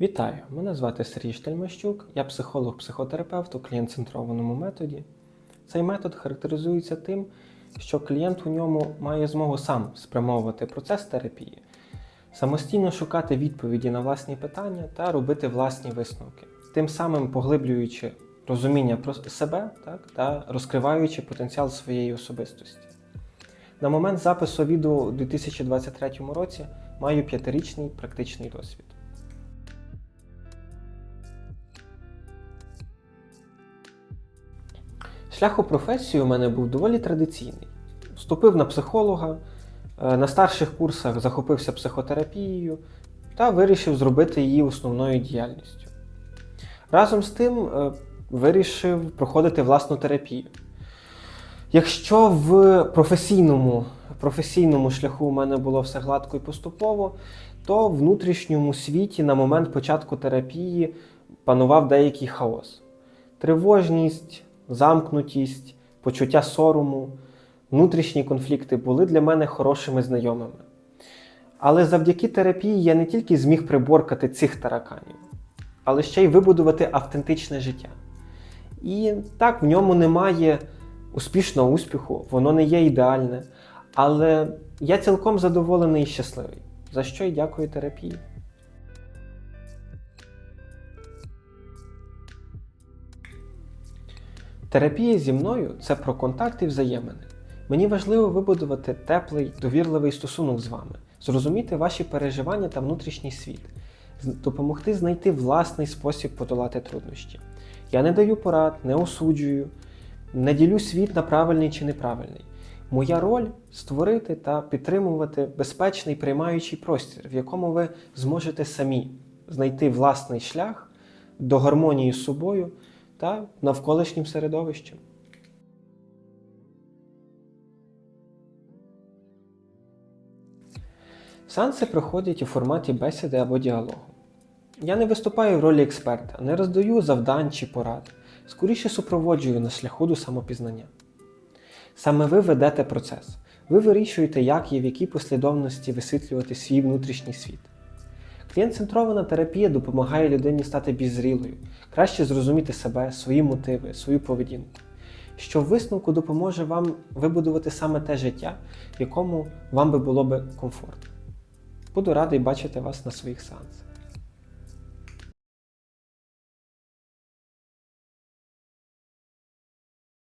Вітаю! Мене звати Сергій Штельмащук, я психолог-психотерапевт у клієнт-центрованому методі. Цей метод характеризується тим, що клієнт у ньому має змогу сам спрямовувати процес терапії, самостійно шукати відповіді на власні питання та робити власні висновки, тим самим поглиблюючи розуміння про себе так, та розкриваючи потенціал своєї особистості. На момент запису відео у 2023 році маю п'ятирічний практичний досвід. Шлях у професію у мене був доволі традиційний. Вступив на психолога, е, на старших курсах захопився психотерапією та вирішив зробити її основною діяльністю. Разом з тим е, вирішив проходити власну терапію. Якщо в професійному, професійному шляху у мене було все гладко і поступово, то в внутрішньому світі на момент початку терапії панував деякий хаос. Тривожність, замкнутість, почуття сорому, внутрішні конфлікти були для мене хорошими знайомими. Але завдяки терапії я не тільки зміг приборкати цих тараканів, але ще й вибудувати автентичне життя. І так, в ньому немає успішного успіху, воно не є ідеальне, але я цілком задоволений і щасливий, за що й дякую терапії. Терапія зі мною це про контакт і взаємини. Мені важливо вибудувати теплий, довірливий стосунок з вами, зрозуміти ваші переживання та внутрішній світ, допомогти знайти власний спосіб подолати труднощі. Я не даю порад, не осуджую, не ділю світ на правильний чи неправильний. Моя роль створити та підтримувати безпечний приймаючий простір, в якому ви зможете самі знайти власний шлях до гармонії з собою та навколишнім середовищем. Сеанси проходять у форматі бесіди або діалогу. Я не виступаю в ролі експерта, не роздаю завдань чи порад, скоріше супроводжую на шляху до самопізнання. Саме ви ведете процес. Ви вирішуєте, як і в якій послідовності висвітлювати свій внутрішній світ. Клієнт-центрована терапія допомагає людині стати більш зрілою, краще зрозуміти себе, свої мотиви, свою поведінку, що в висновку допоможе вам вибудувати саме те життя, в якому вам би було би комфортно. Буду радий бачити вас на своїх сеансах.